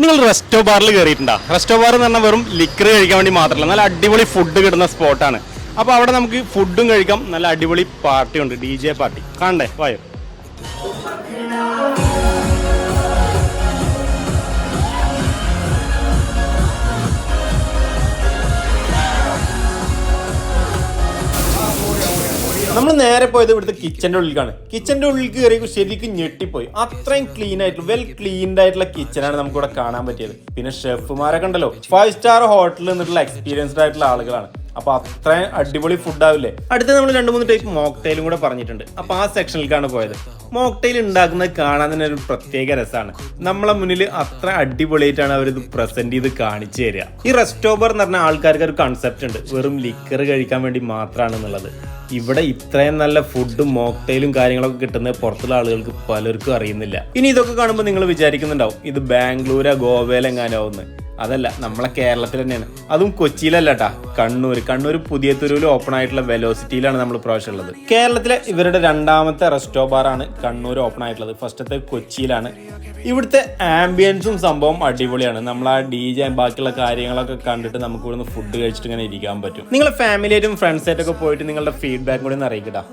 നിങ്ങൾ റെസ്റ്റോ ബാറിൽ കയറിയിട്ടുണ്ടോ resto bar എന്ന് പറഞ്ഞാൽ വെറും ലിക്കർ കഴിക്കാൻ വേണ്ടി മാത്രമല്ല നല്ല അടിപൊളി ഫുഡ് കിട്ടുന്ന സ്പോട്ടാണ് അപ്പോൾ അവിടെ നമുക്ക് ഫുഡും കഴിക്കാം നല്ല അടിപൊളി പാർട്ടി ഉണ്ട് ഡി ജെ പാർട്ടി കാണണ്ടേ? വായോ. നമ്മൾ നേരെ പോയത് ഇവിടുത്തെ കിച്ചന്റെ ഉള്ളിലാണ് കിച്ചന്റെ ഉള്ളിൽ കയറി ശരിക്കും ഞെട്ടിപ്പോയി. അത്രയും ക്ലീൻ ആയിട്ടുള്ള വെൽ ക്ലീൻഡ് ആയിട്ടുള്ള കിച്ചനാണ് നമുക്ക് ഇവിടെ കാണാൻ പറ്റിയത്. പിന്നെ ഷെഫുമാരൊക്കെ ഉണ്ടല്ലോ. ഫൈവ് സ്റ്റാർ ഹോട്ടലിൽ നിന്നിട്ടുള്ള എക്സ്പീരിയൻസ്ഡ് ആയിട്ടുള്ള ആളുകളാണ്. അപ്പൊ അത്രയും അടിപൊളി ഫുഡ് ആവില്ലേ? അടുത്ത നമ്മൾ രണ്ട് മൂന്ന് ടൈപ്പ് മോക്ടെയിലും കൂടെ പറഞ്ഞിട്ടുണ്ട്. അപ്പൊ ആ സെക്ഷനിലേക്കാണ് പോയത്. മോക്ടെയിൽ ഉണ്ടാക്കുന്നത് കാണാൻ തന്നെ ഒരു പ്രത്യേക രസമാണ് നമ്മളെ മുന്നിൽ അത്ര അടിപൊളിയായിട്ടാണ് അവർ ഇത് പ്രസന്റ് ചെയ്ത് കാണിച്ചു തരിക. ഈ റെസ്റ്റോബർ എന്ന് പറഞ്ഞ ആൾക്കാർക്ക് ഒരു കൺസെപ്റ്റ് ഉണ്ട്. വെറും ലിക്കർ കഴിക്കാൻ വേണ്ടി മാത്രമാണ് എന്നുള്ളത്. ഇവിടെ ഇത്രയും നല്ല ഫുഡും മോക്ടെയിലും കാര്യങ്ങളൊക്കെ കിട്ടുന്നത് പുറത്തുള്ള ആളുകൾക്ക് പലർക്കും അറിയുന്നില്ല. ഇനി ഇതൊക്കെ കാണുമ്പോൾ നിങ്ങൾ വിചാരിക്കുന്നുണ്ടാവും. ഇത് ബാംഗ്ലൂരോ ഗോവയിലെങ്ങാനാവുന്ന് അതല്ല നമ്മളെ കേരളത്തിൽ തന്നെയാണ്. അതും കൊച്ചിയിലല്ല കേട്ടാ കണ്ണൂർ കണ്ണൂർ പുതിയ തുരുവിൽ ഓപ്പൺ ആയിട്ടുള്ള വെലോസിറ്റിയിലാണ് നമ്മൾ പ്രാവശ്യം ഉള്ളത്. കേരളത്തിലെ ഇവരുടെ രണ്ടാമത്തെ റെസ്റ്റോ ബാറാണ് കണ്ണൂർ ഓപ്പൺ ആയിട്ടുള്ളത്. ഫസ്റ്റത്തെ കൊച്ചിയിലാണ്. ഇവിടുത്തെ ആംബിയൻസും സംഭവം അടിപൊളിയാണ്. നമ്മൾ ആ ഡി ജെ ബാക്കിയുള്ള കാര്യങ്ങളൊക്കെ കണ്ടിട്ട് നമുക്ക് ഇവിടുന്ന് ഫുഡ് കഴിച്ചിട്ട് ഇങ്ങനെ ഇരിക്കാൻ പറ്റും. നിങ്ങളുടെ ഫാമിലിയായിട്ടും ഫ്രണ്ട്സായിട്ടൊക്കെ പോയിട്ട് നിങ്ങളുടെ ഫീഡ്ബാക്ക് കൂടി ഒന്ന് അറിയിക്കട്ടാ.